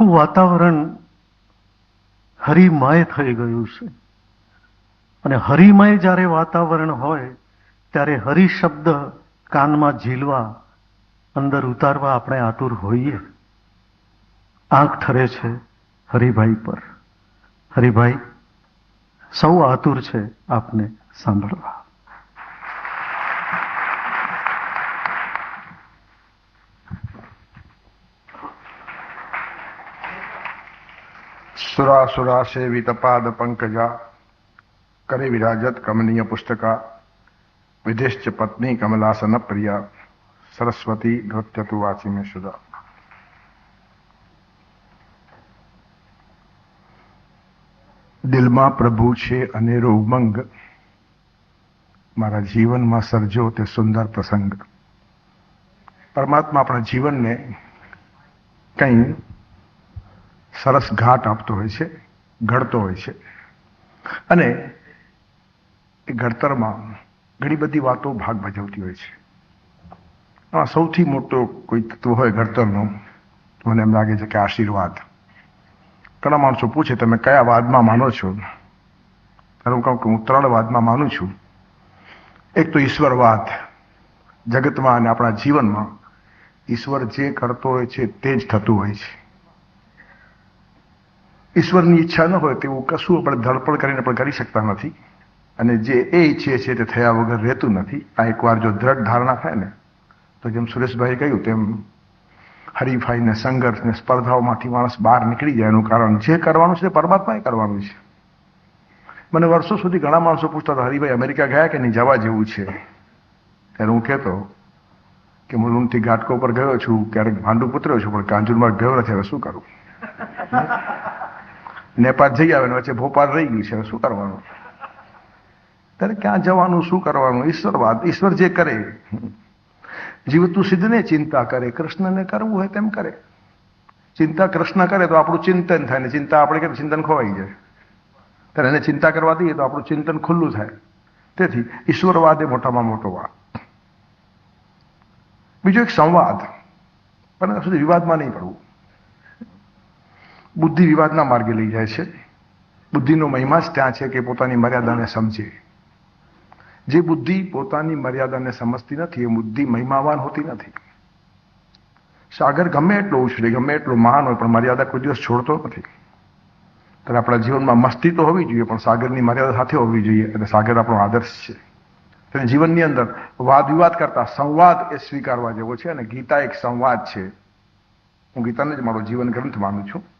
આખું વાતાવરણ હરિમય થઈ ગયું છે. અને હરિમય જ્યારે વાતાવરણ હોય, ત્યારે હરિ શબ્દ કાનમાં ઝીલવા, અંદર ઉતારવા આપણે આતુર હોઈએ. આંખ ઠરે છે હરિભાઈ પર. હરિભાઈ, સૌ આતુર છે આપને સાંભળવા. સુરાસુરા સેવિત પાદ પંકજા કરે વિરાજત કમનીય પુસ્તકા વિદેશ્ચ પત્ની કમલાસન પ્રિયા સરસ્વતી નૃત્યતુ વાચી મેં સુધા દિલમાં પ્રભુ છે અનેરો ઉમંગ મારા જીવનમાં સર્જો તે સુંદર પ્રસંગ પરમાત્મા આપણા જીવનને કંઈ સરસ ઘાટ આપતો હોય છે, ઘડતો હોય છે. અને એ ઘડતરમાં ઘણી બધી વાતો ભાગ ભજવતી હોય છે. આમાં સૌથી મોટો કોઈ તત્વ હોય ઘડતરનો મને એમ લાગે છે કે આશીર્વાદ. ઘણા માણસો પૂછે, તમે કયા વાદમાં માનો છો? ત્યારે હું કહું કે હું ત્રણ વાદમાં માનું છું. એક તો ઈશ્વરવાદ, જગતમાં અને આપણા જીવનમાં. ઈશ્વર જે કરતો હોય છે તે જ થતું હોય છે. ઈશ્વરની ઈચ્છા ન હોય તેવું કશું આપણે ધડપડ કરીને પણ કરી શકતા નથી. અને જે એ ઈચ્છીએ છે તે થયા વગર રહેતું નથી. આ એકવાર જો દ્રઢ ધારણા થાય ને, તો જેમ સુરેશભાઈ કહ્યું તેમ હરીફાઈને સંઘર્ષ ને સ્પર્ધાઓમાંથી માણસ બહાર નીકળી જાય. એનું કારણ જે કરવાનું છે તે પરમાત્માએ કરવાનું છે. મને વર્ષો સુધી ઘણા માણસો પૂછતા હતા, હરિભાઈ, અમેરિકા ગયા કે નહીં? જવા જેવું છે? ત્યારે હું કહેતો કે મુલુંડથી ઘાટકો પર ગયો છું, ક્યારેક ભાંડુ પુત્ર્યો છું, પણ કાંજુરમાં ગયો નથી હવે શું કરું? નેપાળ જઈ આવે વચ્ચે ભોપાલ રહી ગયું છે. શું કરવાનું? ત્યારે ક્યાં જવાનું, શું કરવાનું? ઈશ્વરવાદ ઈશ્વર જે કરે, જીવતું સિદ્ધને ચિંતા કરે, કૃષ્ણને કરવું હોય તેમ કરે. ચિંતા કૃષ્ણ કરે તો આપણું ચિંતન થાય ને ચિંતા આપણે કેમ ચિંતન ખોવાઈ જાય? ત્યારે એને ચિંતા કરવા દઈએ તો આપણું ચિંતન ખુલ્લું થાય. તેથી ઈશ્વરવાદ એ મોટામાં મોટો વાત બીજો એક સંવાદ. પણ સુધી વિવાદમાં નહીં પડવું. બુદ્ધિ વિવાદના માર્ગે લઈ જાય છે. બુદ્ધિનો મહિમા જ ત્યાં છે કે પોતાની મર્યાદાને સમજે. જે બુદ્ધિ પોતાની મર્યાદાને સમજતી નથી, એ બુદ્ધિ મહિમાવાન હોતી નથી. સાગર ગમે એટલો ઉછળે, ગમે એટલો મહાન હોય, પણ મર્યાદા કોઈ દિવસ છોડતો નથી. ત્યારે આપણા જીવનમાં મસ્તી તો હોવી જોઈએ, પણ સાગરની મર્યાદા સાથે હોવી જોઈએ અને સાગર આપણો આદર્શ છે. તેને જીવનની અંદર વાદ વિવાદ કરતા સંવાદ એ સ્વીકારવા જેવો છે, અને ગીતા એક સંવાદ છે. હું ગીતાને જ મારો જીવન ગ્રંથ માનું છું.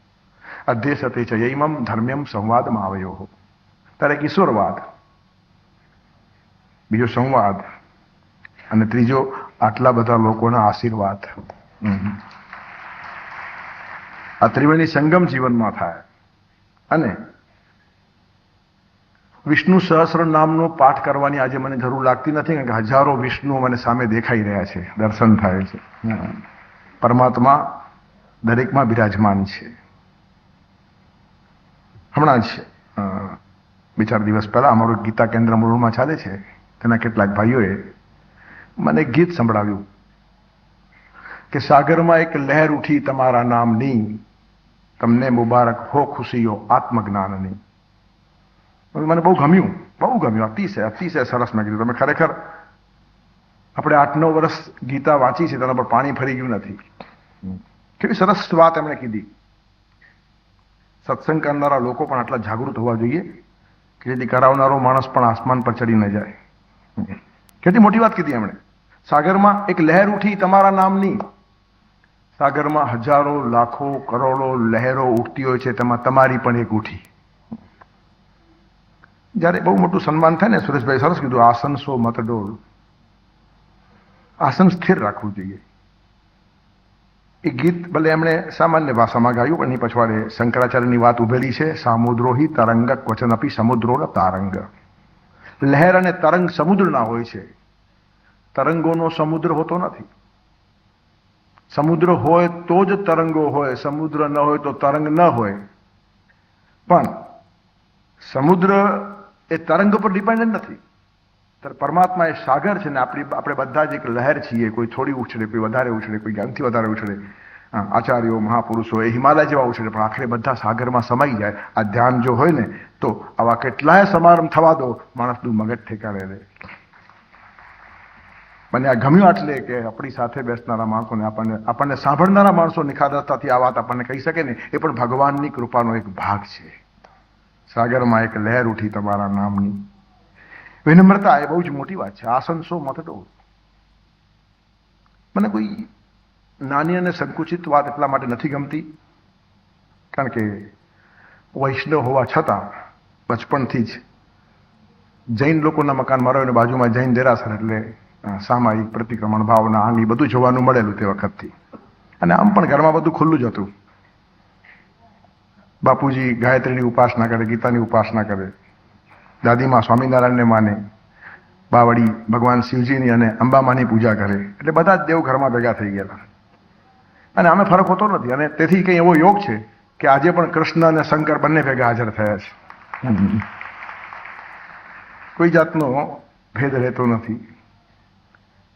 અધ્યય સતે છે યમમ ધર્મ્યમ સંવાદમાં આવ્યો હો ત્યારે એક ઈશ્વરવાદ બીજો સંવાદ. અને ત્રીજો આટલા બધા લોકોના આશીર્વાદ. આ ત્રિવેણી સંગમ જીવનમાં થાય. અને વિષ્ણુ સહસ્ર નામનો પાઠ કરવાની આજે મને જરૂર લાગતી નથી કારણ કે હજારો વિષ્ણુ મને સામે દેખાઈ રહ્યા છે દર્શન થાય છે. પરમાત્મા દરેકમાં બિરાજમાન છે. હમણાં જ બે ચાર દિવસ પહેલાં અમારું ગીતા કેન્દ્ર મૂળમાં ચાલે છે. તેના કેટલાક ભાઈઓએ મને ગીત સંભળાવ્યું કે સાગરમાં એક લહેર ઉઠી તમારા નામની, તમને મુબારક હો ખુશીઓ આત્મજ્ઞાનની. મને બહુ ગમ્યું બહુ ગમ્યું, અતિશય અતિશય સરસ મેં કીધું. તમે ખરેખર આપણે આઠ નવ વર્ષ ગીતા વાંચી છે, તેના પર પાણી ફરી ગયું નથી. કેવી સરસ વાત એમણે કીધી. સત્સંગ કરનારા લોકો પણ આટલા જાગૃત હોવા જોઈએ કે જેથી કરાવનારો માણસ પણ આસમાન પર ચડી ન જાય. કેટલી મોટી વાત કીધી એમણે. સાગરમાં એક લહેર ઉઠી તમારા નામની. સાગરમાં હજારો, લાખો, કરોડો લહેરો ઉઠતી હોય છે, તેમાં તમારી પણ એક ઉઠી. જ્યારે બહુ મોટું સન્માન થાય ને, સુરેશભાઈ સરસ કીધું, આસન સો મતડોલ આસન સ્થિર રાખવું જોઈએ. એ ગીત ભલે એમણે સામાન્ય ભાષામાં ગાયું, પણ એની પછવાડે શંકરાચાર્યની વાત ઉભેલી છે, સામુદ્રોહી તરંગ, ક્વચન અપી સમુદ્રો તારંગ. લહેર અને તરંગ સમુદ્રના હોય છે. તરંગોનો સમુદ્ર હોતો નથી. સમુદ્ર હોય તો જ તરંગો હોય, સમુદ્ર ન હોય તો તરંગ ન હોય. પણ સમુદ્ર એ તરંગ પર ડિપેન્ડન્ટ નથી. ત્યારે પરમાત્મા એ સાગર છે ને આપણી આપણે બધા જ એક લહેર છીએ. કોઈ થોડી ઉછળે, કોઈ વધારે ઉછળે, કોઈ જ્ઞાનથી વધારે ઉછળે. આચાર્યો, મહાપુરુષો એ હિમાલય જેવા ઉછળે, પણ આખરે બધા સાગરમાં સમાઈ જાય. આ ધ્યાન જો હોય ને, તો આવા કેટલાય સમારંભ થવા દો, માણસનું મગજ ઠેકાણે રહે. મને આ ગમ્યું એટલે કે આપણી સાથે બેસનારા માણસોને આપણને આપણને સાંભળનારા માણસો નિખાદરતાથી આ વાત આપણને કહી શકે ને, એ પણ ભગવાનની કૃપાનો એક ભાગ છે. સાગરમાં એક લહેર ઉઠી તમારા નામની. વિનમ્રતા એ બહુ જ મોટી વાત છે. આસન સો મતડો મને કોઈ નાની અને સંકુચિત વાત એટલા માટે નથી ગમતી, કારણ કે વૈષ્ણવ હોવા છતાં બચપણથી જ જૈન લોકોના મકાનમાં રહ્યો અને બાજુમાં જૈન દેરાસર એટલે સામાયિક પ્રતિક્રમણ ભાવના આંગી બધું જોવાનું મળેલું તે વખતથી. અને આમ પણ ઘરમાં બધું ખુલ્લું જ હતું. બાપુજી ગાયત્રીની ઉપાસના કરે, ગીતાની ઉપાસના કરે. દાદીમાં સ્વામિનારાયણને માને, બાવળી ભગવાન શિવજીની અને અંબામાની પૂજા કરે, એટલે બધા જ દેવ ઘરમાં ભેગા થઈ ગયેલા. અને આમે ફરક હોતો નથી. અને તેથી કંઈ એવો યોગ છે કે આજે પણ કૃષ્ણ અને શંકર બંને ભેગા હાજર થયા છે. કોઈ જાતનો ભેદ રહેતો નથી.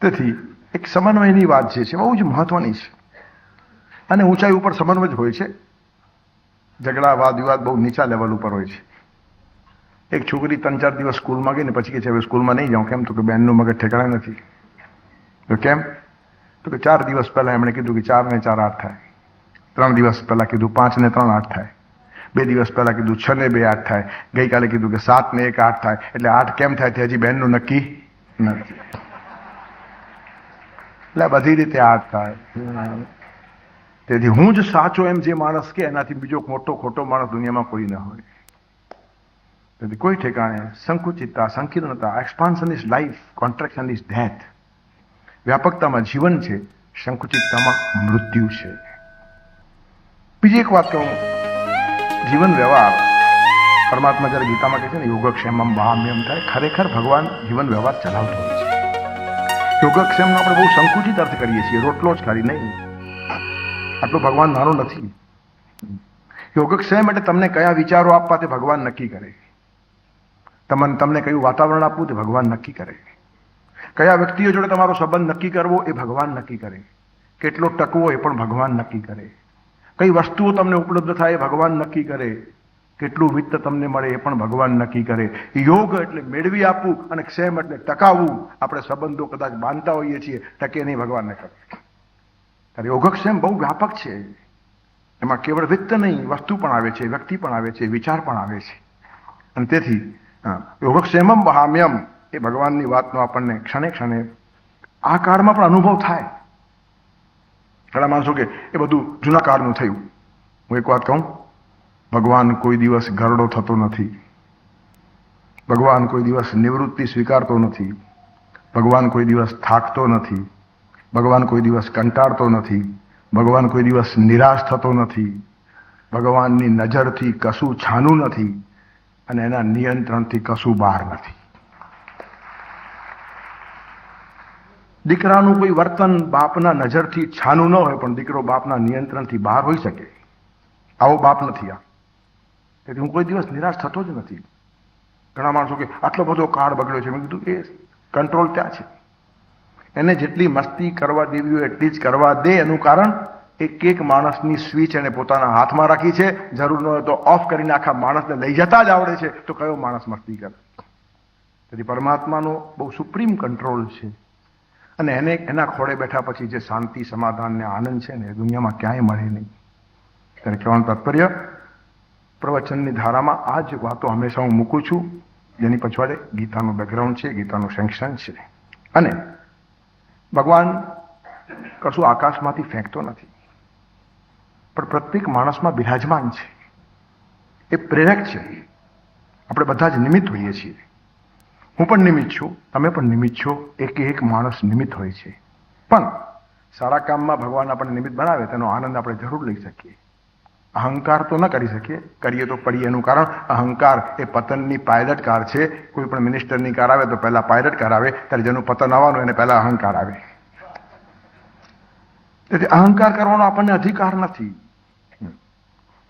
તેથી એક સમન્વયની વાત જે છે, બહુ જ મહત્વની છે. અને ઊંચાઈ ઉપર સમન્વય જ હોય છે. ઝઘડા વાદ વિવાદ બહુ નીચા લેવલ ઉપર હોય છે. એક છોકરી ત્રણ ચાર દિવસ સ્કૂલમાં ગઈ ને પછી કે છે, હવે સ્કૂલમાં નહીં જાઉં. કેમ? તો કે બેનનું મગજ ઠેકાણા નથી. તો કેમ? તો કે ચાર દિવસ પહેલા એમણે કીધું કે ચાર ને ચાર આઠ થાય. ત્રણ દિવસ પહેલા કીધું પાંચ ને ત્રણ આઠ થાય. બે દિવસ પહેલા કીધું છ ને બે આઠ થાય. ગઈકાલે કીધું કે સાત ને એક આઠ થાય. એટલે આઠ કેમ થાય તે હજી બેનનું નક્કી નથી. એટલે બધી રીતે આઠ થાય. તેથી હું જ સાચો એમ જે માણસ કે, એનાથી બીજો મોટો ખોટો માણસ દુનિયામાં કોઈ ન હોય. તેથી કોઈ ઠેકાણે સંકુચિતતા, સંકીર્ણતા expansion is life contraction is death વ્યાપકતામાં જીવન છે, સંકુચિતતામાં મૃત્યુ છે. બીજી એક વાત કહું, જીવન વ્યવહાર. પરમાત્મા જ્યારે ગીતામાં કહે છે ને, યોગક્ષેમમ મહામ્યમ થાય, ખરેખર ભગવાન જીવન વ્યવહાર ચલાવતો હોય છે. યોગક્ષેમનો આપણે બહુ સંકુચિત અર્થ કરીએ છીએ, રોટલો જ ખાલી નહીં. આટલો ભગવાન નાનો નથી. યોગક્ષેમ એટલે તમને કયા વિચારો આપવા તે ભગવાન નક્કી કરે. તમને તમને કયું વાતાવરણ આપવું તે ભગવાન નક્કી કરે. કયા વ્યક્તિઓ જોડે તમારો સંબંધ નક્કી કરવો એ ભગવાન નક્કી કરે. કેટલો ટકવો એ પણ ભગવાન નક્કી કરે. કઈ વસ્તુઓ તમને ઉપલબ્ધ થાય એ ભગવાન નક્કી કરે. કેટલું વિત્ત તમને મળે એ પણ ભગવાન નક્કી કરે. યોગ એટલે મેળવી આપવું અને ક્ષેમ એટલે ટકાવવું. આપણે સંબંધો કદાચ બાંધતા હોઈએ છીએ, ટકે નહીં ભગવાનને કરે ત્યારે યોગક્ષેમ બહુ વ્યાપક છે. એમાં કેવળ વિત્ત નહીં, વસ્તુ પણ આવે છે, વ્યક્તિ પણ આવે છે, વિચાર પણ આવે છે. અને તેથી યોગક્ષેમમ વહામ્યમ. એ ભગવાનની વાતનો આપણને ક્ષણે ક્ષણે આ કાળમાં પણ અનુભવ થાય. ઘણા માણસો કે એ બધું જૂના કાળનું થયું. હું એક વાત કહું, ભગવાન કોઈ દિવસ ગરડો થતો નથી. ભગવાન કોઈ દિવસ નિવૃત્તિ સ્વીકારતો નથી. ભગવાન કોઈ દિવસ થાકતો નથી. ભગવાન કોઈ દિવસ કંટાળતો નથી. ભગવાન કોઈ દિવસ નિરાશ થતો નથી. ભગવાનની નજરથી કશું છાનું નથી. અને એના નિયંત્રણથી કશું બહાર નથી. દીકરાનું કોઈ વર્તન બાપના નજરથી છાનું ન હોય, પણ દીકરો બાપના નિયંત્રણથી બહાર હોઈ શકે. આવો બાપ નથી આ. તેથી હું કોઈ દિવસ નિરાશ થતો જ નથી. ઘણા માણસો કે આટલો બધો કાળ બગડ્યો છે. મેં કીધું એ કંટ્રોલ ત્યાં છે. એને જેટલી મસ્તી કરવા દેવી હોય, એટલી જ કરવા દે. એનું કારણ એક એક માણસની સ્વિચ એને પોતાના હાથમાં રાખી છે. જરૂર ન હોય તો ઓફ કરીને આખા માણસને લઈ જતા જ આવડે છે. તો કયો માણસ મસ્તી કરે? તેથી પરમાત્માનો બહુ સુપ્રીમ કંટ્રોલ છે. અને એને એના ખોળે બેઠા પછી જે શાંતિ, સમાધાન ને આનંદ છે ને એ દુનિયામાં ક્યાંય મળે નહીં. ત્યારે કહેવાનું તાત્પર્ય, પ્રવચનની ધારામાં આ જ વાતો હંમેશા હું મૂકું છું. જેની પછવાડે ગીતાનું બેકગ્રાઉન્ડ છે, ગીતાનું સેન્કશન છે. અને ભગવાન કશું આકાશમાંથી ફેંકતો નથી. પણ પ્રત્યેક માણસમાં બિરાજમાન છે. એ પ્રેરક છે. આપણે બધા જ નિમિત્ત હોઈએ છીએ. હું પણ નિમિત્ત છું, તમે પણ નિમિત્ત છો, એક એક માણસ નિમિત્ત હોય છે. પણ સારા કામમાં ભગવાન આપણને નિમિત્ત બનાવે, તેનો આનંદ આપણે જરૂર લઈ શકીએ. અહંકાર તો ન કરી શકીએ. કરીએ તો પડીએ એનું કારણ, અહંકાર એ પતનની પાયલટ કાર છે. કોઈ પણ મિનિસ્ટરની કાર આવે તો પહેલાં પાયલટ કાર આવે, ત્યારે જેનું પતન આવવાનું એને પહેલાં અહંકાર આવે. તેથી અહંકાર કરવાનો આપણને અધિકાર નથી.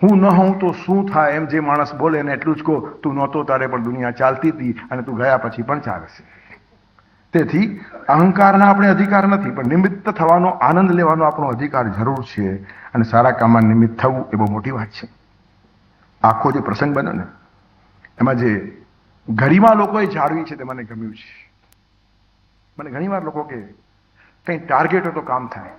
હું ન હોઉં તો શું થાય એમ જે માણસ બોલે એને એટલું જ કહો, તું નહોતો તારે પણ દુનિયા ચાલતી હતી અને તું ગયા પછી પણ ચાલશે તેથી અહંકારના આપણે અધિકાર નથી, પણ નિમિત્ત થવાનો, આનંદ લેવાનો આપણો અધિકાર જરૂર છે અને સારા કામમાં નિમિત્ત થવું એ બહુ મોટી વાત છે. આખો જે પ્રસંગ બન્યો ને, એમાં જે ઘડીમાં લોકોએ જાળવી છે તે મને ગમ્યું છે. મને ઘણીવાર લોકો કે, કંઈ ટાર્ગેટ હોય તો કામ થાય.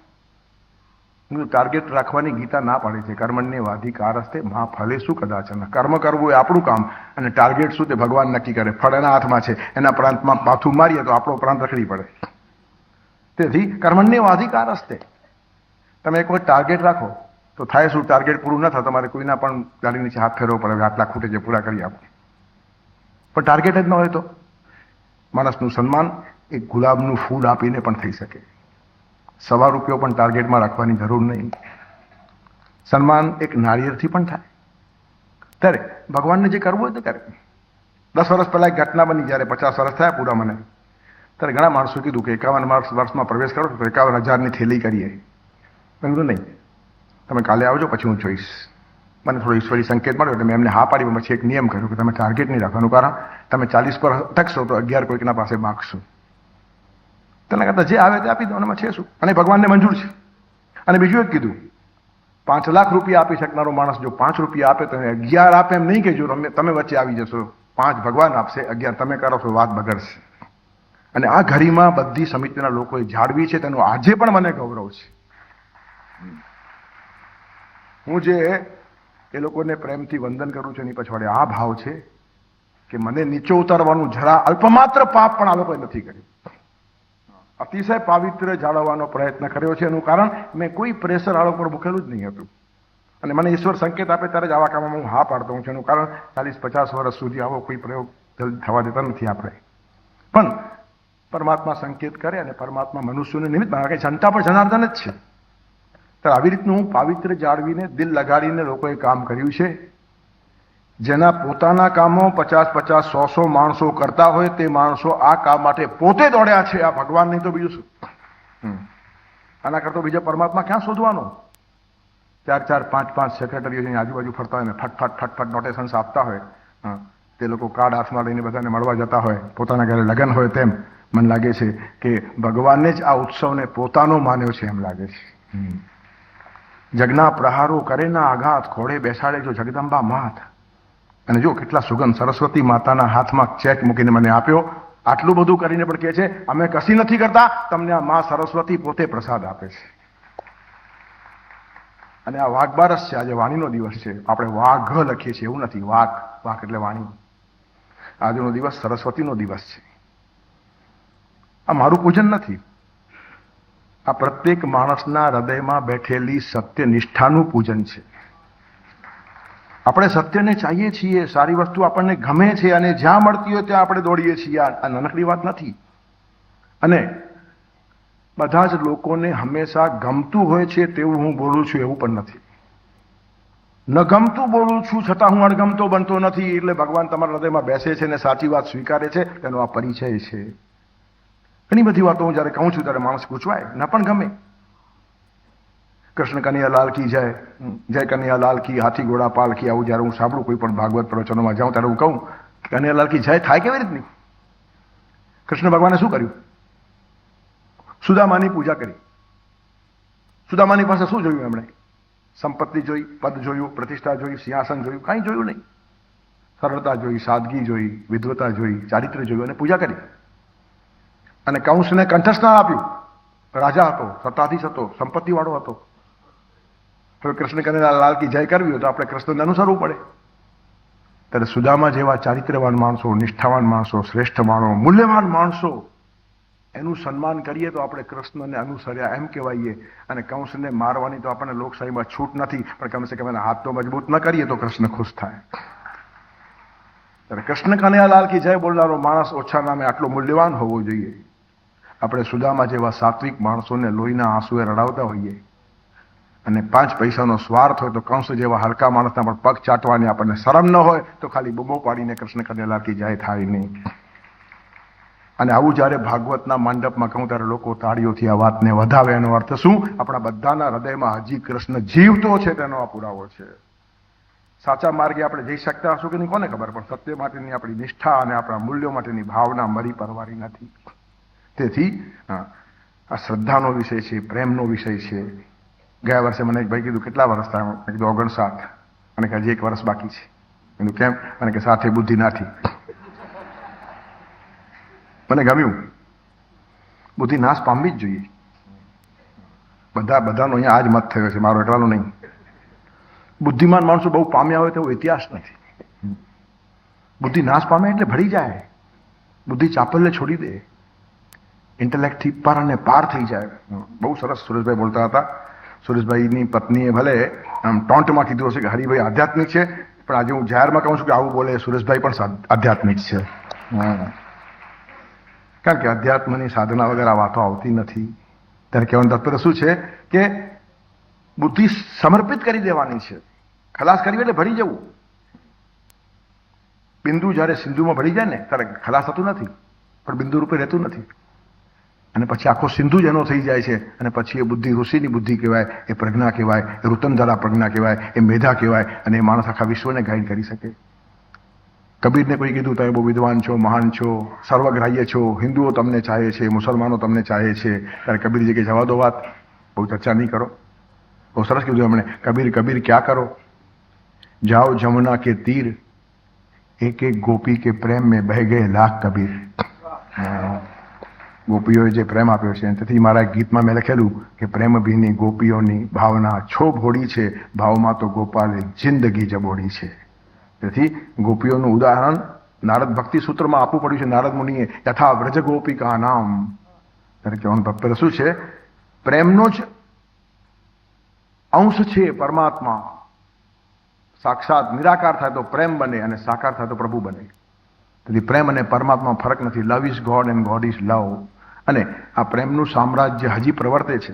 ટાર્ગેટ રાખવાની ગીતા ના પાડે છે. કર્મણ્ય વાધિકાર હસ્તે મા ફલે શું કદાચ કર્મ કરવું એ આપણું કામ. અને ટાર્ગેટ શું તે ભગવાન નક્કી કરે. ફળ એના હાથમાં છે. એના પ્રાંતમાં પાથું મારીએ તો આપણો પ્રાંત રખડી પડે. તેથી કર્મણ્ય વાધિકાર હસ્તે તમે એક વખત ટાર્ગેટ રાખો, તો થાય શું? ટાર્ગેટ પૂરું ન થાય, તમારે કોઈના પણ ગાડી નીચે હાથ ફેરવો પડે આટલા ખૂટે છે પૂરા કરી આપો. પણ ટાર્ગેટ જ ન હોય તો. માણસનું સન્માન એક ગુલાબનું ફૂલ આપીને પણ થઈ શકે. સવા રૂપિયો પણ ટાર્ગેટમાં રાખવાની જરૂર નહીં. સન્માન એક નાળિયેરથી પણ થાય. ત્યારે ભગવાનને જે કરવું હોય તે કરે. દસ વર્ષ પહેલાં એક ઘટના બની જ્યારે પચાસ વર્ષ થયા પૂરા મને. ત્યારે ઘણા માણસો કીધું કે એકાવન વર્ષ વર્ષમાં પ્રવેશ કરો તો એકાવન હજારની થેલી કરીએ. મેં કીધું, નહીં. તમે કાલે આવજો, પછી હું જોઈશ. મને થોડો ઈશ્વરી સંકેત મળ્યો એટલે મેં એમને હા પાડી પછી એક નિયમ કર્યો કે તમે ટાર્ગેટ નહીં રાખવાનું કારણ તમે ચાલીસ પર અટકશો તો અગિયાર કોઈકના પાસે માગશો. તેના કરતાં જે આવે તે આપી દો એમાં છે શું? અને ભગવાનને મંજૂર છે. અને બીજું એક કીધું, પાંચ લાખ રૂપિયા આપી શકનારો માણસ જો પાંચ રૂપિયા આપે તો અગિયાર આપે એમ નહીં કહેજો તમે તમે વચ્ચે આવી જશો. પાંચ ભગવાન આપશે, અગિયાર તમે કરો છો, વાત બગડશે. અને આ ઘડીમાં બધી સમિતિના લોકોએ જાળવી છે, તેનું આજે પણ મને ગૌરવ છે. હું જે એ લોકોને પ્રેમથી વંદન કરું છું, એની પછવાડે આ ભાવ છે કે મને નીચે ઉતારવાનું જરા અલ્પમાત્ર પાપ પણ આ લોકોએ નથી કર્યું. અતિશય પાવિત્ર જાળવવાનો પ્રયત્ન કર્યો છે. એનું કારણ મેં કોઈ પ્રેશર આ પર મૂકેલું જ નહીં હતું. અને મને ઈશ્વર સંકેત આપે ત્યારે જ આવા કામમાં હું હા પાડતો હું છું. એનું કારણ ચાલીસ પચાસ વર્ષ સુધી આવો કોઈ પ્રયોગ જલ્દી થવા દેતા નથી આપણે. પણ પરમાત્મા સંકેત કરે અને પરમાત્મા મનુષ્યને નિમિત્ત બનાવે. કે જનતા પણ જનાર્દન જ છે. તો આવી રીતનું હું પાવિત્ર જાળવીને, દિલ લગાડીને લોકોએ કામ કર્યું છે. જેના પોતાના કામો પચાસ પચાસ સો સો માણસો કરતા હોય તે માણસો આ કામ માટે પોતે દોડ્યા છે. આ ભગવાન નહીં તો બીજું શું. આના કરતો બીજા પરમાત્મા ક્યાં શોધવાનો? ચાર ચાર પાંચ પાંચ સેક્રેટરીઓ જેની આજુબાજુ ફરતા હોય ને ફટફટ ફટફટ નોટેશન્સ આપતા હોય. તે લોકો કાર્ડ હાથમાં લઈને બધાને મળવા જતા હોય. પોતાના ઘરે લગ્ન હોય તેમ મને લાગે છે કે ભગવાને જ આ ઉત્સવને પોતાનો માન્યો છે એમ લાગે છે. જગના પ્રહારો કરે ના આઘાત ખોડે બેસાડે જો જગદંબા માત. અને જો કેટલા સુગંધ સરસ્વતી માતાના હાથમાં ચેક મૂકીને મને આપ્યો, આટલું બધું કરીને પણ કહે છે, અમે કશી નથી કરતા, તમને આ મા સરસ્વતી પોતે પ્રસાદ આપે છે. અને આ વાઘ બારસ છે, આજે વાણીનો દિવસ છે. આપણે વાઘ લખીએ છીએ, એવું નથી. વાઘ વાઘ એટલે વાણી. આજનો દિવસ સરસ્વતીનો દિવસ છે. આ મારું પૂજન નથી. આ પ્રત્યેક માણસના હૃદયમાં બેઠેલી સત્ય નિષ્ઠાનું પૂજન છે. આપણે સત્યને ચાહીએ છીએ, સારી વસ્તુ આપણને ગમે છે અને જ્યાં મળતી હોય ત્યાં આપણે દોડીએ છીએ. આ નાનકડી વાત નથી. અને બધા જ લોકોને હંમેશા ગમતું હોય છે તેવું હું બોલું છું, એવું પણ નથી. ન ગમતું બોલું છું છતાં હું અણગમતો બનતો નથી, એટલે ભગવાન તમારા હૃદયમાં બેસે છે અને સાચી વાત સ્વીકારે છે, તેનો આ પરિચય છે. ઘણી બધી વાતો હું જ્યારે કહું છું ત્યારે માણસ પૂછવાય ન પણ ગમે. કૃષ્ણ કનૈયાલાલ કી જય. જય કનૈયાલાલ કી હાથી ઘોડા પાલ કી આવું જ્યારે હું સાંભળું કોઈ પણ ભાગવત પ્રવચનોમાં જાઉં ત્યારે હું કહું કનૈયાલાલ કી જય થાય કેવી રીતની? કૃષ્ણ ભગવાને શું કર્યું? સુદામાની પૂજા કરી. સુદામાની પાસે શું જોયું એમણે? સંપત્તિ જોઈ પદ જોયું પ્રતિષ્ઠા જોઈ સિંહાસન જોયું કાંઈ જોયું નહીં. સરળતા જોઈ સાદગી જોઈ વિદ્વતા જોઈ ચારિત્ર્ય જોયું અને પૂજા કરી. અને કંસને કંઠસ્થાન આપ્યું. રાજા હતો સત્તાધીશ હતો સંપત્તિવાળો હતો. હવે કૃષ્ણ કનૈયા લાલ કી જય કરવી હોય તો આપણે કૃષ્ણને અનુસરવું પડે. ત્યારે સુદામા જેવા ચારિત્ર્યવાન માણસો, નિષ્ઠાવાન માણસો, શ્રેષ્ઠ માણસો મૂલ્યવાન માણસો, એનું સન્માન કરીએ તો આપણે કૃષ્ણને અનુસર્યા એમ કહેવાઈએ અને કંસને મારવાની તો આપણને લોકશાહીમાં છૂટ નથી, પણ કમસે કમ એના હાથ તો મજબૂત ન કરીએ તો કૃષ્ણ ખુશ થાય. ત્યારે કૃષ્ણ કનૈયાલાલ કી જય બોલનારો માણસ ઓછા નામે આટલો મૂલ્યવાન હોવો જોઈએ. આપણે સુદામા જેવા સાત્વિક માણસોને લોહીના આંસુએ રડાવતા હોઈએ. અને પાંચ પૈસાનો સ્વાર્થ હોય તો કંસ જેવા હલકા માણસના પણ પગ ચાટવાની આપણને શરમ ન હોય, તો ખાલી બૂમો પાડીને કૃષ્ણ કનૈયાલાલ જાય, થાય નહીં. અને આવું જ્યારે ભાગવતના મંડપમાં કહું ત્યારે લોકો તાળીઓથી આ વાતને વધાવે. એનો અર્થ શું? આપણા બધાના હૃદયમાં હજી કૃષ્ણ જીવતો છે તેનો આ પુરાવો છે. સાચા માર્ગે આપણે જઈ શકતા હશું કે નહીં? કોને ખબર? પણ સત્ય માટેની આપણી નિષ્ઠા અને આપણા મૂલ્યો માટેની ભાવના મરી પરવારી નથી. તેથી આ શ્રદ્ધાનો વિષય છે, પ્રેમનો વિષય છે. ગયા વર્ષે મને એક ભાઈ કીધું, કેટલા વર્ષ થયા? મેં કીધું, ઓગણસાઠ. અને કે હજી એક વર્ષ બાકી છે. કીધું, કેમ? મને કે સાથે બુદ્ધિ નાથી મને ગમ્યું. બુદ્ધિ નાશ પામવી જ જોઈએ. બધા, બધાનો અહીંયા આજ મત થયો છે, મારો એટલાનો નહીં. બુદ્ધિમાન માણસો બહુ પામ્યા હોય તેવો ઇતિહાસ નથી. બુદ્ધિ નાશ પામે એટલે ભળી જાય. બુદ્ધિ ચાપલને છોડી દે. ઇન્ટેલેક્ટથી પર અને પાર થઈ જાય. બહુ સરસ સુરેશભાઈ બોલતા હતા. સુરેશભાઈની પત્નીએ ભલે આમ ટોન્ટમાં કીધું હશે કે હરિભાઈ આધ્યાત્મિક છે, પણ આજે હું જાહેરમાં કહું છું કે આવું બોલે સુરેશભાઈ પણ આધ્યાત્મિક છે. કારણ કે અધ્યાત્મની સાધના વગર આ વાતો આવતી નથી. ત્યારે કહેવાનું તાત્પર્ય શું છે કે બુદ્ધિ સમર્પિત કરી દેવાની છે. ખલાસ કરવી એટલે ભરી જવું. બિંદુ જ્યારે સિંધુમાં ભળી જાય ને, ત્યારે ખલાસ થતું નથી, પણ બિંદુ રૂપે રહેતું નથી. અને પછી આખો સિંધુ જ એનો થઈ જાય છે. અને પછી એ બુદ્ધિ, ઋષિની બુદ્ધિ કહેવાય, એ પ્રજ્ઞા કહેવાય, એ ઋતનધારા પ્રજ્ઞા કહેવાય, એ મેધા કહેવાય, અને એ માણસ આખા વિશ્વને ગાઈડ કરી શકે. કબીરને કોઈ કીધું, તમે બહુ વિદ્વાન છો, મહાન છો, સર્વગ્રાહ્ય છો, હિન્દુઓ તમને ચાહે છે, મુસલમાનો તમને ચાહે છે. ત્યારે કબીરજી કે જવા દો વાત, બહુ ચર્ચા નહીં કરો. બહુ સરસ કીધું એમણે, કબીર કબીર, ક્યાં કરો? જાઓ જમુના કે તીર, એક એક ગોપી કે પ્રેમ મેં બહ ગયે લાખ કબીર. હા. ગોપીઓએ જે પ્રેમ આપ્યો છે તેથી મારા ગીતમાં મેં લખેલું કે પ્રેમભીની ગોપીઓની ભાવના છો ભોળી છે, ભાવમાં તો ગોપાલે જિંદગી જબોડી છે. તેથી ગોપીઓનું ઉદાહરણ નારદ ભક્તિ સૂત્રમાં આપવું પડ્યું છે, નારદ મુનિએ યથા વ્રજ ગોપિકા નામ. ત્યારે કહેવાનું શું છે, પ્રેમનો જ અંશ છે પરમાત્મા. સાક્ષાત નિરાકાર થાય તો પ્રેમ બને અને સાકાર થાય તો પ્રભુ બને. તેથી પ્રેમ અને પરમાત્મા ફરક નથી. Love is God and God is love અને આ પ્રેમનું સામ્રાજ્ય હજી પ્રવર્તે છે.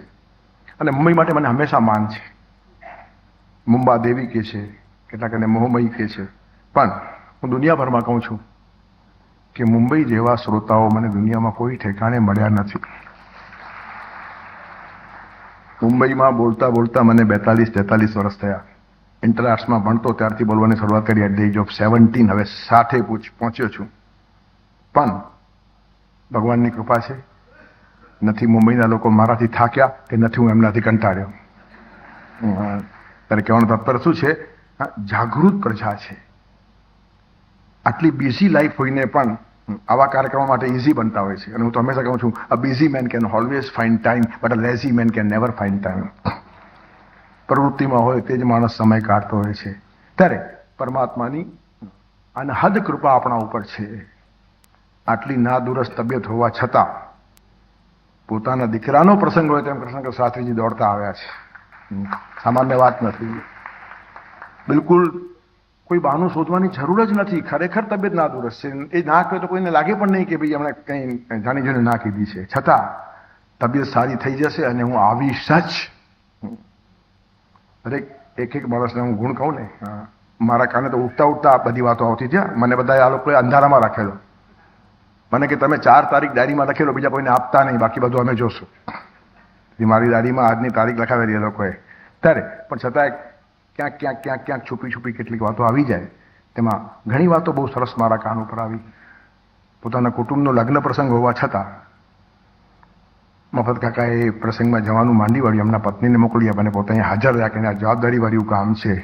અને મુંબઈ માટે મને હંમેશા માન છે. મુંબા દેવી કે છે, કેટલાક એને મોહમયી કે છે. પણ હું દુનિયાભરમાં કહું છું કે મુંબઈ જેવા શ્રોતાઓ મને દુનિયામાં કોઈ ઠેકાણે મળ્યા નથી. મુંબઈમાં બોલતા બોલતા મને બેતાલીસ, તેતાલીસ વર્ષ થયા. ઇન્ટર ભણતો ત્યારથી બોલવાની શરૂઆત કરી at the age of seventeen હવે સાથે પહોંચ્યો છું. પણ ભગવાનની કૃપા છે નથી મુંબઈના લોકો મારાથી થાક્યા કે નથી હું એમનાથી કંટાળ્યો ત્યારે કહેવાનું તાત્પર્ય શું છે જાગૃત પ્રજા છે આટલી બિઝી લાઈફ હોઈને પણ આવા કાર્યક્રમો માટે ઇઝી બનતા હોય છે અને હું તો હંમેશા કહું છું a busy man can always find time but a lazy man can never find time પ્રવૃત્તિમાં હોય તે જ માણસ સમય કાઢતો હોય છે ત્યારે પરમાત્માની અનહદ કૃપા આપણા ઉપર છે આટલી નાદુરસ્ત તબિયત હોવા છતાં પોતાના દીકરાનો પ્રસંગ હોય તેમ કૃષ્ણકર શાસ્ત્રીજી દોડતા આવ્યા છે. સામાન્ય વાત નથી. બિલકુલ કોઈ બહાનું શોધવાની જરૂર જ નથી. ખરેખર તબિયત નાદુરસ્ત છે. એ ના કહે તો કોઈને લાગે પણ નહીં કે ભાઈ એમણે કંઈ જાણી જોઈને ના કીધી છે. છતાં તબિયત સારી થઈ જશે અને હું આવીશ જ. દરેક એક એક માણસને હું ગુણ કહું ને મારા કાને તો ઉઠતા ઉઠતા બધી વાતો આવતી થયા મને બધા આ લોકોએ અંધારામાં રાખેલો. મને કે તમે ચાર તારીખ ડાયરીમાં લખેલો, બીજા કોઈને આપતા નહીં, બાકી બધું અમે જોશું. મારી ડાયરીમાં આજની તારીખ લખાવેલી એ લોકોએ. ત્યારે, પણ છતાંય ક્યાંક ક્યાંક ક્યાંક ક્યાંક છુપી છુપી કેટલીક વાતો આવી જાય. તેમાં ઘણી વાતો બહુ સરસ મારા કાન ઉપર આવી. પોતાના કુટુંબનો લગ્ન પ્રસંગ હોવા છતાં, મફત કાકાએ એ પ્રસંગમાં જવાનું માંડી વાળ્યું. એમના પત્નીને મોકલી અને પોતે અહીંયા હાજર રહ્યા કે આ જવાબદારીવાળું કામ છે.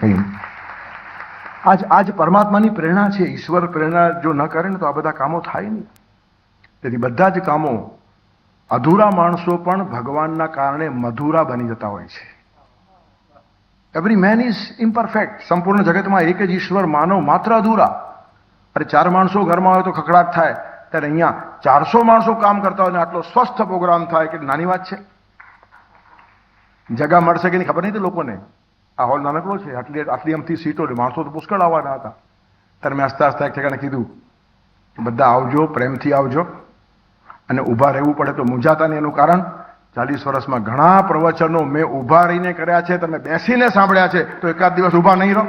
કંઈ આજ આજ પરમાત્માની પ્રેરણા છે, ઈશ્વર પ્રેરણા જો ન કરે ને તો આ બધા કામો થાય નહીં. તેથી બધા જ કામો અધૂરા માણસો પણ ભગવાનના કારણે મધુરા બની જતા હોય છે. એવરી મેન ઇઝ ઇમ્પરફેક્ટ સંપૂર્ણ જગતમાં એક જ ઈશ્વર માનવ માત્ર અધૂરા. અરે ચાર માણસો ઘરમાં હોય તો ખખડાટ થાય. ત્યારે અહીંયા ચારસો માણસો કામ કરતા હોય ને આટલો સ્વસ્થ પ્રોગ્રામ થાય. કે નાની વાત છે. જગા મળશે કે નહીં ખબર નહીં તે લોકોને. આ હોલ નાનકડો છે. આટલી આટલી અમથી સીટો માણસો તો પુષ્કળ આવવાના હતા. ત્યારે મેં આસ્તે આસ્તે એક ઠેકાણે કીધું કે બધા આવજો પ્રેમથી આવજો અને ઊભા રહેવું પડે તો મૂંઝાતા નહીં. એનું કારણ ચાલીસ વર્ષમાં ઘણા પ્રવચનો મેં ઊભા રહીને કર્યા છે. તમે બેસીને સાંભળ્યા છે. તો એકાદ દિવસ ઊભા નહીં રહો.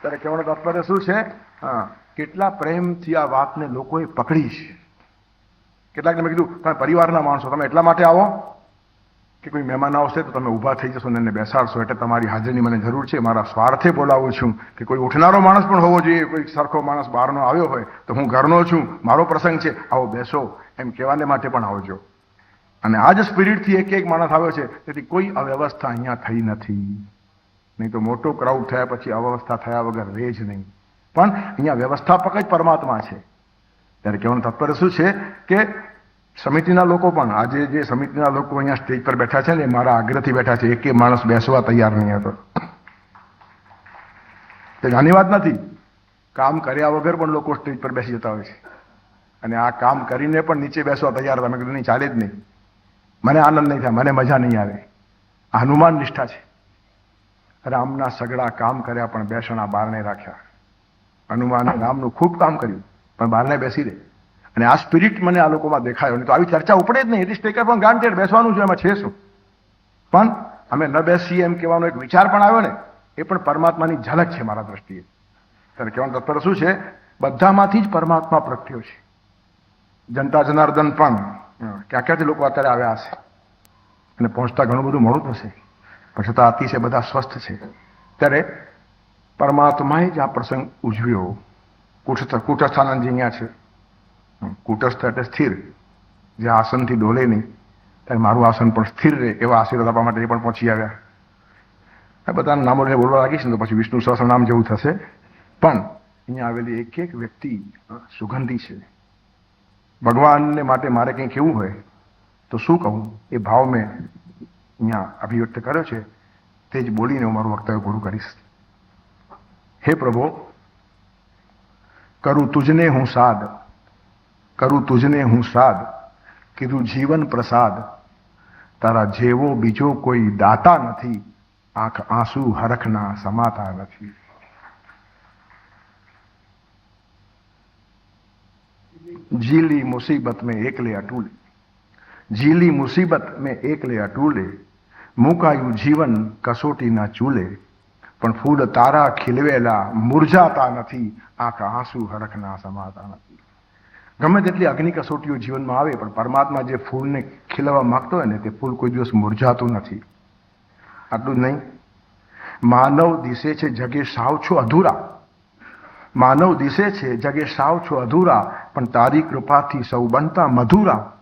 ત્યારે કહેવાનું તાત્પર્ય શું છે? હા. કેટલા પ્રેમથી આ વાતને લોકોએ પકડી છે. કેટલાકને મેં કીધું તમે પરિવારના માણસો તમે એટલા માટે આવો. કે કોઈ મહેમાન આવશે તો તમે ઊભા થઈ જશો ને એને બેસાડશો. એટલે તમારી હાજરીની મને જરૂર છે. મારા સ્વાર્થે બોલાવું છું કે કોઈ ઉઠનારો માણસ પણ હોવો જોઈએ. કોઈ સરખો માણસ બહારનો આવ્યો હોય તો હું ઘરનો છું. મારો પ્રસંગ છે. આવો બેસો. એમ કહેવાને માટે પણ આવજો. અને આ જ સ્પિરિટથી એક એક માણસ આવ્યો છે. તેથી કોઈ અવ્યવસ્થા અહીંયા થઈ નથી. નહીં તો મોટો ક્રાઉડ થયા પછી અવ્યવસ્થા થયા વગર રહે જ નહીં. પણ અહીંયા વ્યવસ્થાપક જ પરમાત્મા છે. ત્યારે કહેવાનું તાત્પર્ય શું છે? કે સમિતિના લોકો પણ, આજે જે સમિતિના લોકો અહીંયા સ્ટેજ પર બેઠા છે ને મારા આગ્રહથી બેઠા છે, એક માણસ બેસવા તૈયાર નહીં હતો. તે નાની વાત નથી. કામ કર્યા વગર પણ લોકો સ્ટેજ પર બેસી જતા હોય છે. અને આ કામ કરીને પણ નીચે બેસવા તૈયાર હતા. મેં કીધું, નહીં, ચાલે જ નહીં. મને આનંદ નહીં થાય, મને મજા નહીં આવે. આ હનુમાન નિષ્ઠા છે. રામના સગડા કામ કર્યા પણ બેસણા બારણે રાખ્યા. હનુમાને રામનું ખૂબ કામ કર્યું, પણ બારણે બેસી રહે. અને આ સ્પિરિટ મને આ લોકોમાં દેખાયો નહીં. તો આવી ચર્ચા ઉપડે જ નહીં. એટલે સ્ટેકર પણ ગાંઠેડ બેસવાનું છે, એમાં છે શું? પણ અમે ન બેસીએ એમ કહેવાનો એક વિચાર પણ આવ્યો ને, એ પણ પરમાત્માની ઝલક છે મારા દ્રષ્ટિએ. ત્યારે કહેવાનું તત્પર શું છે? બધામાંથી જ પરમાત્મા પ્રગટ્યો છે. જનતા જનાર્દન પણ ક્યાં ક્યાંથી લોકો અત્યારે આવ્યા હશે? અને પહોંચતા ઘણું બધું મોડું થશે. પણ છતાં અતિશય બધા સ્વસ્થ છે. ત્યારે પરમાત્માએ જ આ પ્રસંગ ઉજવ્યો. કુઠ કુટસ્થાનંદજી અહીંયા છે. કુટસ્થ એટલે સ્થિર. જે આસનથી ડોલે નહીં, ત્યારે મારું આસન પણ સ્થિર રહે એવા આશીર્વાદ આપવા માટે પણ પહોંચી આવ્યા. આ બધાના નામો બોલવા લાગીશ ને તો પછી વિષ્ણુ સહસ્રનામ જેવું થશે. પણ અહીંયા આવેલી એક એક વ્યક્તિ સુગંધી છે. ભગવાનને માટે મારે કંઈ કેવું હોય, તો શું કહું? એ ભાવ મેં અહીંયા અભિવ્યક્ત કર્યો છે. તે જ બોલીને હું મારું વક્તવ્ય પૂરું કરીશ. હે પ્રભુ, કરું તુજને હું સાદ. કરું તુજને હું સાદ. કીધું, જીવન પ્રસાદ. તારા જેવો બીજો કોઈ દાતા નથી. આંખ આંસુ હરખના સમાતા નથી. જીલી મુસીબત મેં એકલે અટૂલે. જીલી મુસીબત મેં એકલે અટૂલે. મુકાયું જીવન કસોટીના ચૂલે. પણ ફૂલ તારા ખીલવેલા મુરઝાતા નથી. આંખ આંસુ હરખના સમાતા નથી. ગમે તેટલી અગ્નિ કસોટીઓ જીવનમાં આવે, પણ પરમાત્મા જે ફૂલને ખીલવા માગતો હોય ને, તે ફૂલ કોઈ દિવસ મુરઝાતું નથી. આટલું જ નહીં. માનવ દિશે છે, જગે સાવ છો અધૂરા. માનવ દિશે છે, જગે સાવ છો અધૂરા, પણ તારી કૃપાથી સૌ બનતા મધુરા.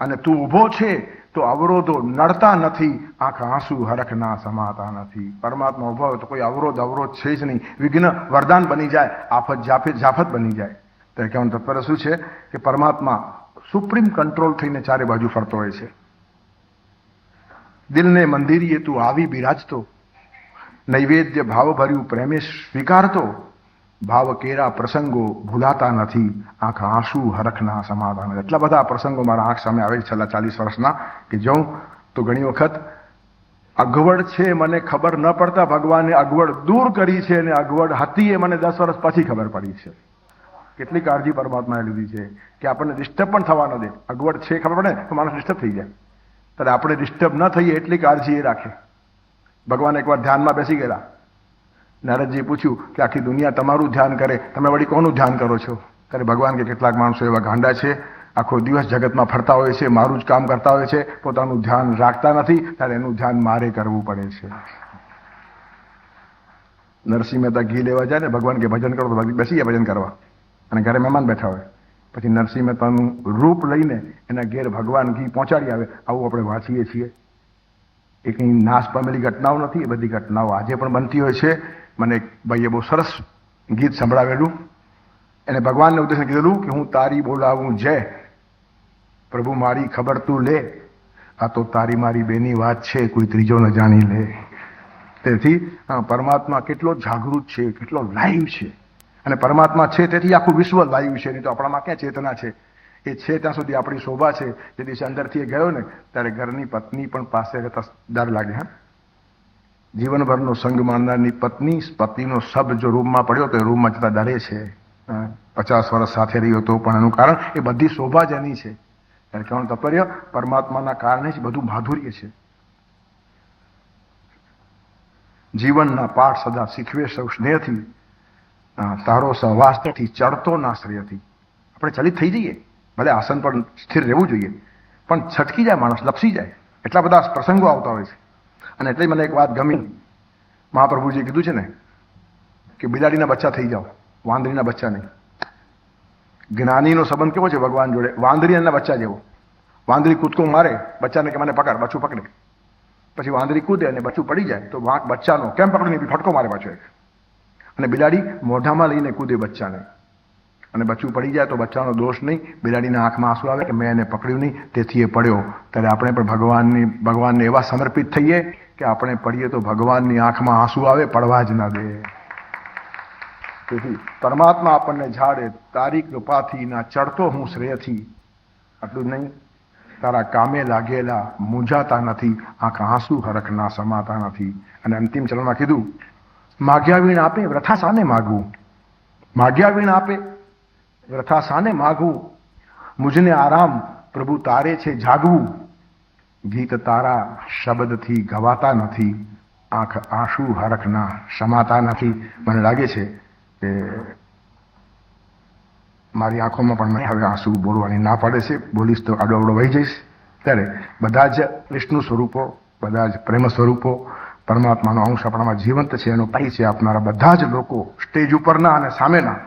અને તું ઊભો છે, તો અવરોધો નડતા નથી, આંખ આંસુ હરખના સમાતા નથી. પરમાત્મા ઊભો હોય તો કોઈ અવરોધ અવરોધ છે જ નહીં. વિઘ્ન વરદાન બની જાય, આફત જાફે જાફત બની જાય. તો કહેવાનું તત્પર શું છે કે પરમાત્મા સુપ્રીમ કંટ્રોલ થઈને ચારે બાજુ ફરતો હોય છે. દિલને મંદિરીએ તું આવી બિરાજતો. નૈવેદ્ય ભાવભર્યું પ્રેમે સ્વીકારતો. ભાવ કેરા પ્રસંગો ભૂલાતા નથી. આંખ આંસુ હરખના સમાધાન. એટલા બધા પ્રસંગો મારા આંખ સામે આવે છે છેલ્લા ચાલીસ વર્ષના કે જોઉં તો ઘણી વખત અગવડ છે મને ખબર ન પડતા ભગવાને અગવડ દૂર કરી છે અને અગવડ હતી એ મને દસ વર્ષ પછી ખબર પડી છે. કેટલી કાળજી પરમાત્માએ લીધી છે કે આપણને ડિસ્ટર્બ પણ થવા ન દે. અગવડ છે ખબર પડે તો માણસ ડિસ્ટર્બ થઈ જાય. ત્યારે આપણે ડિસ્ટર્બ ન થઈએ એટલી કાળજી એ રાખે. ભગવાન એકવાર ધ્યાનમાં બેસી ગયેલા. નારદજીએ પૂછ્યું કે આખી દુનિયા તમારું ધ્યાન કરે. તમે વળી કોનું ધ્યાન કરો છો? ત્યારે ભગવાન કે કેટલાક માણસો એવા ગાંડા છે, આખો દિવસ જગતમાં ફરતા હોય છે, મારું જ કામ કરતા હોય છે, પોતાનું ધ્યાન રાખતા નથી, ત્યારે એનું ધ્યાન મારે કરવું પડે છે. નરસિંહ મહેતા ઘી લેવા જાય ને? ભગવાન કે ભજન કરો તો બેસી ગયા ભજન કરવા. અને ઘરે મહેમાન બેઠા હોય. પછી નરસિંહ મહેતાનું રૂપ લઈને એના ઘેર ભગવાન ઘી પહોંચાડી આવે. આવું આપણે વાંચીએ છીએ. એ કંઈ નાશ પામેલી ઘટનાઓ નથી, એ બધી ઘટનાઓ આજે પણ બનતી હોય છે. મને એક ભાઈએ બહુ સરસ ગીત સંભળાવેલું. એને ભગવાનને ઉદ્દેશ કીધેલું કે હું તારી બોલાવું જય પ્રભુ, મારી ખબર તું લે. આ તો તારી મારી બેની વાત છે, કોઈ ત્રીજો ન જાણી લે. તેથી પરમાત્મા કેટલો જાગૃત છે, કેટલો લાઈવ છે. અને પરમાત્મા છે, તેથી આખું વિશ્વ વાયુ છે. નહીં તો આપણામાં ક્યાં ચેતના છે? એ છે ત્યાં સુધી આપણી શોભા છે. જે દિવસે અંદરથી એ ગયો ને, ત્યારે ઘરની પત્ની પણ પાસે રહેતા ડર લાગે, હા? જીવનભરનો સંગ માનનારની પત્ની, પતિનો શબ્દ જો રૂમમાં પડ્યો તો એ રૂમમાં જતા ડરે છે. પચાસ વર્ષ સાથે રહ્યો તો પણ એનું કારણ, એ બધી શોભા જ એની છે. ત્યારે કહેવાનું તાત્પર્ય, પરમાત્માના કારણે જ બધું માધુર્ય છે. જીવનના પાઠ સદા શીખવે સૌ સ્નેહથી. તારો સહવાસથી ચડતો ના શ્રેયથી. આપણે ચલિત થઈ જઈએ. ભલે આસન પર સ્થિર રહેવું જોઈએ. પણ છટકી જાય માણસ, લપસી જાય. એટલા બધા પ્રસંગો આવતા હોય છે. અને એટલે મને એક વાત ગમી. મહાપ્રભુજીએ કીધું છે ને કે બિલાડીના બચ્ચા થઈ જાઓ, વાંદરીના બચ્ચા નહીં. જ્ઞાનીનો સંબંધ કેવો છે ભગવાન જોડે? વાંદરી અને બચ્ચા જેવો. વાંદરી કૂદકો મારે, બચ્ચાને કે મને પકડ, બચ્ચું પકડે. પછી વાંદરી કૂદે અને બચ્ચું પડી જાય, તો બચ્ચાનો કેમ પકડી નહીં? ફટકો મારે પાછો એક. અને બિલાડી મોઢામાં લઈને કૂદે બચ્ચાને. અને બચ્ચું પડી જાય તો બચ્ચાનો દોષ નહીં. બિલાડીના આંખમાં આંસુ આવે કે મેં એને પકડ્યું નહીં, તેથી એ પડ્યો. ત્યારે આપણે પણ ભગવાનની, ભગવાનને એવા સમર્પિત થઈએ કે આપણે પડીએ તો ભગવાનની આંખમાં આંસુ આવે, પડવા જ ના દે. તેથી પરમાત્મા આપણને ઝાડે, તારી કૃપાથી ના ચડતો હું શ્રેયથી. આટલું નહીં. તારા કામે લાગેલા મૂંઝાતા નથી, આંખ આંસુ હરખના સમાતા નથી. અને અંતિમ ચરણમાં કીધું માગ્યા વીણ આપે વ્રથા સાને માગવું? માગ્યા વીણ આપે વ્રથા સાને માગવું? મુજને આરામ પ્રભુ તારે છે જાગવું? ગીત તારા શબ્દથી ગવાતા નથી, આંખ આંસુ હરખના સમાતા નથી. મને લાગે છે કે મારી આંખોમાં પણ મને હવે આંસુ બોલવાની ના પડે છે. બોલીશ તો આડો અવડો વહી જઈશ. ત્યારે બધા જ વિષ્ણુ સ્વરૂપો, બધા જ પ્રેમ સ્વરૂપો પરમાત્માનો અંશ આપણામાં જીવંત છે, એનો પરિચય આપનારા બધા જ લોકો સ્ટેજ ઉપરના અને સામેના.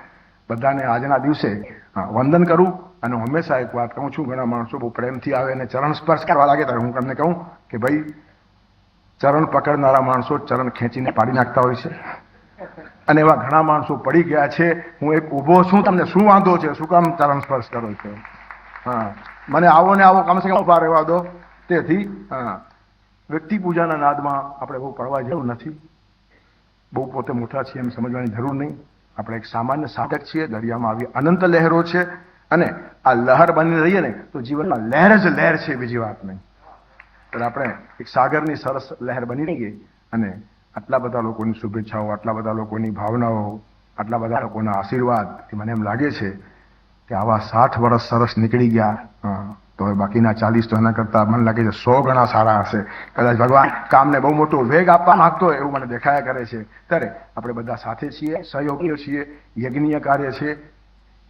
બધાને આજના દિવસે વંદન કરું અને હંમેશા એક વાત કહું છું, ઘણા માણસો બહુ પ્રેમથી આવે અને ચરણ સ્પર્શ કરવા લાગે ત્યારે હું તમને કહું કે ભાઈ, ચરણ પકડનારા માણસો ચરણ ખેંચીને પાડી નાખતા હોય છે. અને એવા ઘણા માણસો પડી ગયા છે. હું એક ઊભો છું, તમને શું વાંધો છે? શું કામ ચરણ સ્પર્શ કરો છો? હા, મને આવો ને આવો, કમસે કમ ઊભા રહેવા દો. તેથી, હા વ્યક્તિ પૂજાના નાદમાં આપણે બહુ પડવા જેવું નથી. બહુ પોતે મોટા છીએ એમ સમજવાની જરૂર નહીં. આપણે એક સામાન્ય સાધક છીએ, દરિયામાં આવી અનંત લહેરો છે અને આ લહેર બની રહીએ ને તો જીવનમાં લહેર જ લહેર છે બીજી વાત નહીં. એટલે આપણે એક સાગરની સરસ લહેર બની રહીએ અને આટલા બધા લોકોની શુભેચ્છાઓ, આટલા બધા લોકોની ભાવનાઓ, આટલા બધા લોકોના આશીર્વાદ મને એમ લાગે છે કે આવા સાઠ વર્ષ સરસ નીકળી ગયા. તો બાકીના ચાલીસ તો એના કરતા મને લાગે છે સો ગણા સારા હશે. કદાચ ભગવાન કામને બહુ મોટો વેગ આપવા માંગતો હોય એવું મને દેખાયા કરે છે. ત્યારે આપણે બધા સાથે છીએ, સહયોગીઓ છીએ, યજ્ઞીય કાર્ય છે.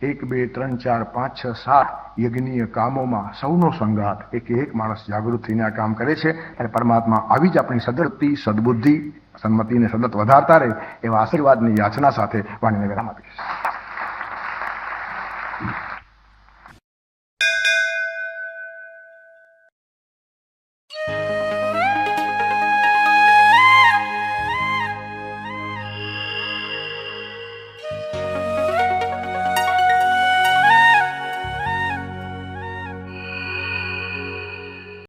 એક, બે, ત્રણ, ચાર, પાંચ, છ, સાત યજ્ઞીય કામોમાં સૌનો સંઘાત એક એક માણસ જાગૃત થઈને આ કામ કરે છે અને પરમાત્મા આવી જ આપણી સદર્તિ સદબુદ્ધિ સન્મતિને સતત વધારતા રહે એવા આશીર્વાદની યાચના સાથે વાણીને વિરામ આપીશ.